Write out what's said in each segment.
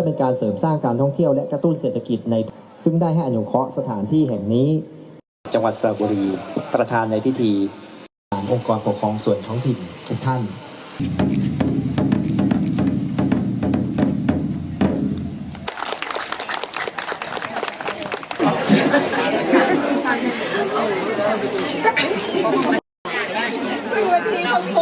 จะเป็นการเสริมสร้างการท่องเที่ยวและกระตุ้นเศรษฐกิจใน ซึ่งได้ให้อนุเคราะห์สถานที่แห่งนี้ จังหวัดสระบุรี ประธานในพิธีองค์กรปกครองส่วนท้องถิ่นทุกท่านทีเขาโพ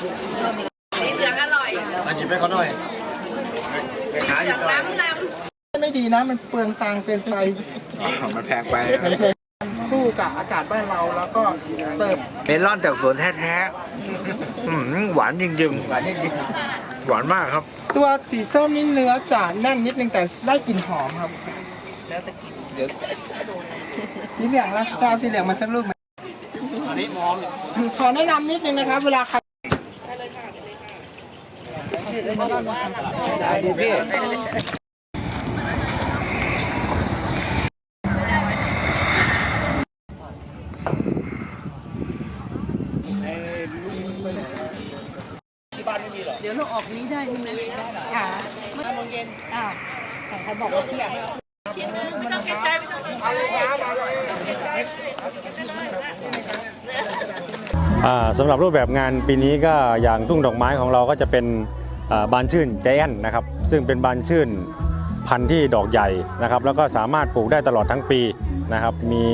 สต์ไปเลยใช่สีเหลืองอร่อยมาหยิบให้เขาหน่อยไปหาหเหยิลืบองหน่อยล้ำล้ไม่ดีนะ มันเปลืองตังค์เกินไปมันแพงไป สู้กับอากาศบ้านเราแล้วก็เติมเมลอนจากสวนแท้ๆอืมหวานจริงๆหวานจริงๆหวานมากครับ ตัวสีส้มนี่เนื้อจะแน่นนิดนึงแต่ได้กลิ่นหอมครับนี่เหลืองแล้วก็เอาสีเหลืองมาสักลูกไหมอันนี้มองขอแนะนำนิดนึงนะครับ เวลาใครำเดี๋ยวเราออกนี้ได้ใช่ไหมค่ะมื่อโมงเย็นอ้าวใครบอกว่าเที่ยงไม่ต้องเก็บใจไม่ต้องเก็บใจอ่าสำหรับรูปแบบงานปีนี้ก็อย่างทุ่งดอกไม้ของเราก็จะเป็น บานชื่นใจนนะครับ ซึ่งเป็นบานชื่นพันธุ์ที่ดอกใหญ่นะครับ แล้วก็สามารถปลูกได้ตลอดทั้งปีนะครับ มี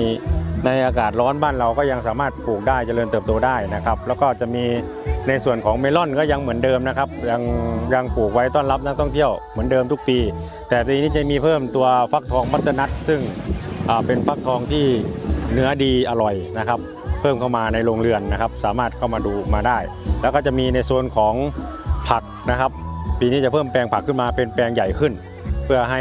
ในอากาศร้อนบ้านเราก็ยังสามารถปลูกได้เจริญเติบโตได้นะครับ แล้วก็จะมีในส่วนของเมลอนก็ยังเหมือนเดิมนะครับ ยังยังปลูกไว้ต้อนรับนักท่องเที่ยวเหมือนเดิมทุกปี แต่ปีนี้จะมีเพิ่มตัวฟักทองบัตเตอร์นัทซึ่งเป็นฟักทองที่เนื้อดีอร่อยนะครับ เพิ่มเข้ามาในโรงเรือนนะครับ สามารถเข้ามาดูมาได้ แล้วก็จะมีในโซนของ นะครับ ปีนี้จะเพิ่มแปลงผักขึ้นมาเป็นแปลงใหญ่ขึ้น เพื่อให้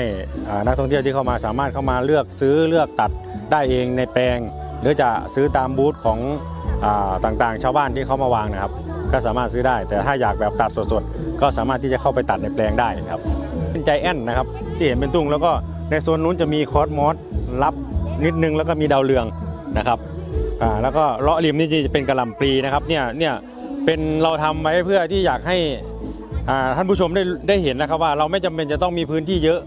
นักท่องเที่ยวที่เข้ามาสามารถเข้ามาเลือกซื้อเลือกตัดได้เองในแปลง หรือจะซื้อตามบูธของอต่างๆ ชาวบ้านที่เขามาวางนะครับก็สามารถซื้อได้ แต่ถ้าอยากแบบตัดสดๆ ก็สามารถที่จะเข้าไปตัดในแปลงได้ครับเป็นใจแอนนะครับที่เห็นเป็นตุ้งแล้วก็ในโซนนู้นจะมีคอสมอสรับนิดนึงแล้วก็มีดาวเรืองนะครับอ่าแล้วก็เลาะริมนี่จะเป็นกระหล่ำปลีนะครับเนี่ยเนี่ยเป็นเราทำไว้เพื่อที่อยากให้ อ่าท่านผู้ชมได้ได้เห็นนะครับว่าเราไม่จำเป็นจะต้องมีพื้นที่เยอะ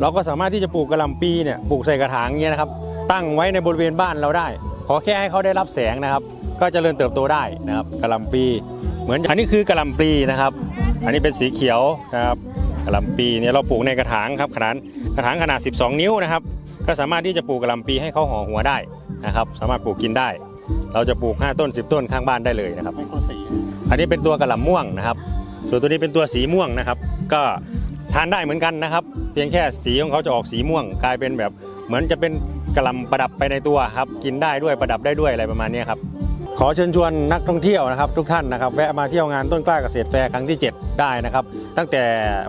เราก็สามารถที่จะปลูกกระหล่ำปลีเนี่ยปลูกใส่กระถางเงี้ยนะครับ ตั้งไว้ในบริเวณบ้านเราได้ ขอแค่ให้เขาได้รับแสงนะครับ ก็เจริญเติบโตได้นะครับกระหล่ำปลีเหมือนอันนี้คือกระหล่ำปลีนะครับ อันนี้เป็นสีเขียวนะครับกระหล่ำปลีเนี่ยเราปลูกในกระถางครับขนาดกระถางขนาด 12 นิ้วนะครับ ก็สามารถที่จะปลูกกระหล่ำปลีให้เขาห่อหัวได้นะครับ สามารถปลูกกินได้ เราจะปลูก 5 ต้น 10 ต้นข้างบ้านได้เลยนะครับ อันนี้เป็นตัวกระหล่ำม่วงนะครับ ส่วนตัวนี้เป็นตัวสีม่วงนะครับ ก็ทานได้เหมือนกันนะครับ เพียงแค่สีของเขาจะออกสีม่วง กลายเป็นแบบเหมือนจะเป็นกระลำประดับไปในตัวครับ กินได้ด้วยประดับได้ด้วยอะไรประมาณนี้ครับขอเชิญชวนนักท่องเที่ยวนะครับ ทุกท่านนะครับแวะมาเที่ยวงานต้นกล้าเกษตรแฟร์ครั้งที่ 7 ได้นะครับ ตั้งแต่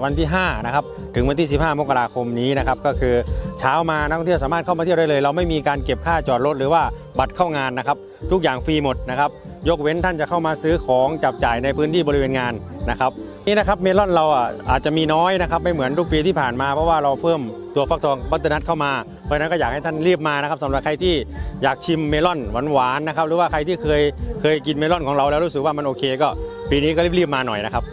วันที่5นะครับถึงวันที่ 15 มกราคมนี้นะครับก็คือเช้ามานักท่องเที่ยวสามารถเข้ามาเที่ยวได้เลย เราไม่มีการเก็บค่าจอดรถหรือว่าบัตรเข้างานนะครับ ทุกอย่างฟรีหมดนะครับ ยกเว้นท่านจะเข้ามาซื้อของจับจ่ายในพื้นที่บริเวณงานนะครับนี่นะครับเมลอนเราอะอาจจะมีน้อยนะครับไม่เหมือนทุกปีที่ผ่านมาเพราะว่าเราเพิ่มตัวฟักทองบัตเตอร์นัทเข้ามาเพราะฉะนั้นก็อยากให้ท่านรีบมานะครับสำหรับใครที่อยากชิมเมลอนหวานๆนะครับหรือว่าใครที่เคยเคยกินเมลอนของเราแล้วรู้สึกว่ามันโอเค ก็ปีนี้ก็รีบๆมาหน่อยนะครับ